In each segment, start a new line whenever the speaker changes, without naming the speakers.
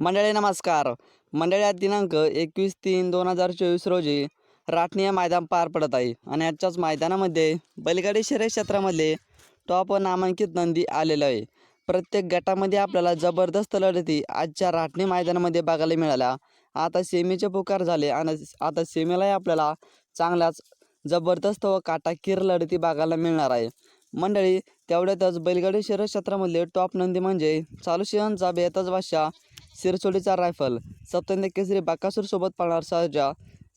मंडळी नमस्कार. मंडळी दिनांक एकवीस तीन दोन हजार चोवीस रोजी राठणी मैदान पार पडत आहे आणि आजच्याच मैदानामध्ये बैलगाडी शर्यत क्षेत्रामध्ये टॉप व नामांकित नंदी आलेलं आहे प्रत्येक गटामध्ये आपल्याला जबरदस्त लढती आजच्या राठणी मैदानामध्ये बघायला मिळाल्या. आता सेमीचे पुकार झाले आणि आता सेमीलाही आपल्याला चांगल्याच जबरदस्त व काटाकीर लढती बघायला मिळणार आहे. मंडळी तेवढ्यातच बैलगाडी शर्यत क्षेत्रामधले टॉप नंदी म्हणजे चालू सिंहचा बेतच बादशाह सिरसोडीचा रायफल सप्तंदी केसरी बाकासूरसोबत पाळणार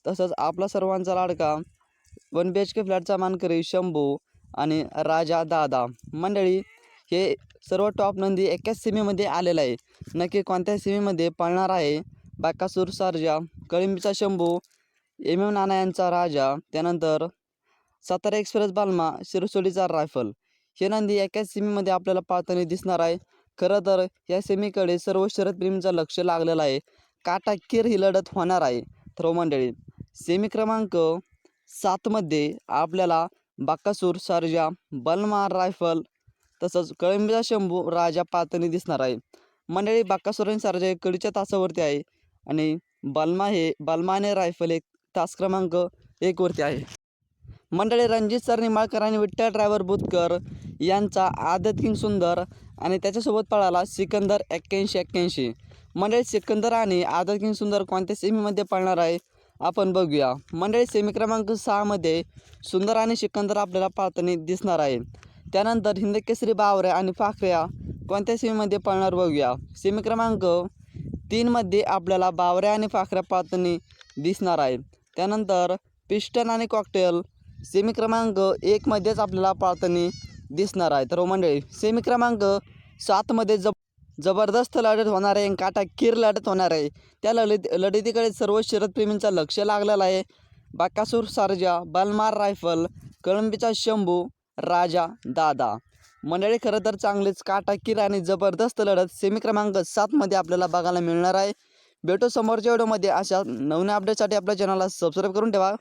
तसंच आपला सर्वांचा लाडका वन बी एच के फ्लॅटचा मानकरी शंभू आणि राजा दादा. मंडळी हे सर्व टॉप नंदी एकाच सीमेमध्ये आलेलं आहे. नक्की कोणत्या सीमेमध्ये पळणार आहे बाकासूर सारजा कळिंबीचा शंभू एम एम नाना यांचा राजा त्यानंतर सातारा एक्सप्रेस बालमा शिरसोडीचा रायफल. हे नंदी एकाच सीमेमध्ये आपल्याला पाळताना दिसणार आहे. खरं तर या सेमीकडे सर्व शरदप्रेमीचं लक्ष लागलेलं आहे. काटाकीर ही लढत होणार आहे. थ्रो मंडळी. सेमी क्रमांक सातमध्ये आपल्याला बाकासूर सारजा बलमा रायफल तसंच कळंबीचा शंभू राजा पातनी दिसणार आहे. मंडळी बाकासूर आणि सारजा हे कडीच्या तासावरती आहे आणि बलमा हे बलमा आणि रायफल एक तास क्रमांक एकवरती आहे. मंडळी रणजित सर निंबाळकर आणि विठ्ठल ड्रायव्हर बुतकर यांचा आदत किंग सुंदर आणि त्याच्यासोबत पळाला सिकंदर एक्क्याऐंशी एक्क्याऐंशी. मंडळी सिकंदर आणि आदत किंग सुंदर कोणत्या सेमीमध्ये पळणार आहे? आपण बघूया. मंडळी सेमी क्रमांक सहामध्ये सुंदर आणि सिकंदर आपल्याला पाळताना दिसणार आहे. त्यानंतर हिंदकेसरी बावऱ्या आणि फाखऱ्या कोणत्या सेमीमध्ये पळणार बघूया. सेमी क्रमांक तीनमध्ये आपल्याला बावऱ्या आणि फाखऱ्या पाळताना दिसणार आहे. त्यानंतर पिस्टन आणि कॉकटेल सेमी क्रमांक एकमध्येच आपल्याला पाळताना दिसणार आहे. तर हो मंडळी सेमी क्रमांक सातमध्ये जब जबरदस्त लढत होणार आहे काटा किर लढत होणार आहे. त्या लढत लढतीकडे सर्व शरदप्रेमींचा लक्ष लागलेलं आहे. बाकासूर सारजा बलमार रायफल कळंबीचा शंभू राजा दादा. मंडळी खरं तर चांगलीच काटाकीर आणि जबरदस्त लढत सेमी क्रमांक सातमध्ये आपल्याला बघायला मिळणार आहे. भेटो समोरच्या व्हिडिओमध्ये अशा नवीन अपडेटसाठी आपल्या चॅनलला सबस्क्राईब करून ठेवा.